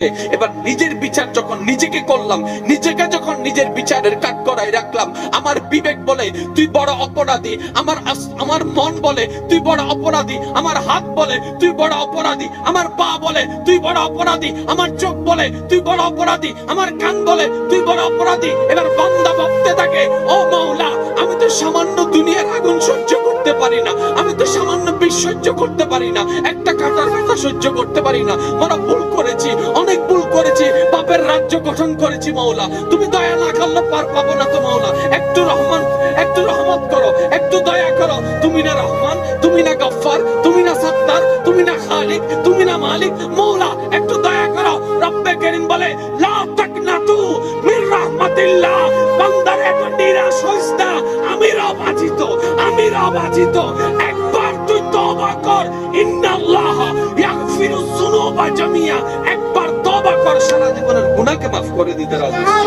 এবার নিজের বিচার যখন নিজেকে করলাম, নিজেকে যখন নিজের বিচারের কাঠ করাই রাখলাম, আমার বিবেক বলে, তুই বড় অপরাধী। আমার আমার মন বলে, তুই বড় অপরাধী। আমার হাত বলে, তুই বড় অপরাধী। আমার পা বলে, তুই বড় অপরাধী। আমার চোখ বলে, তুই বড় অপরাধী। আমার কান বলে, তুই বড় অপরাধী। এবার ভাবতে থাকে, ও আমি তো সামান্য দুনিয়ার আগুন সহ্য করতে পারি না। আমি তো সামান্য বিষ সহ্য করতে পারি না। একটা কাটার ব্যথা সহ্য করতে পারি না। আমরা ভুল করেছি। গঠন করেছি মাওলা। তুমি দয়া না করলে পার পাবো না তো মাওলা। একটু রহমান, একটু রহমত করো, একটু দয়া করো। তুমি না রহমান, তুমি না গফফার, তুমি না সত্তার, তুমি না খালিক, তুমি না মালিক। মাওলা, একটু দয়া করো। রব্বে করিম বলে, লা তাকনাতু মির রাহমাতিল্লাহ। বান্দার এত নিরাশ হইস না আমি রব আজিত আমি রব আজিত একবার তুই তওবা কর। ইন্নাল্লাহ ইয়াগফিরু যুনুবা জামিয়া। তওবা সারা জীবনের গুণাকে মাফ করে দিতে রাজি।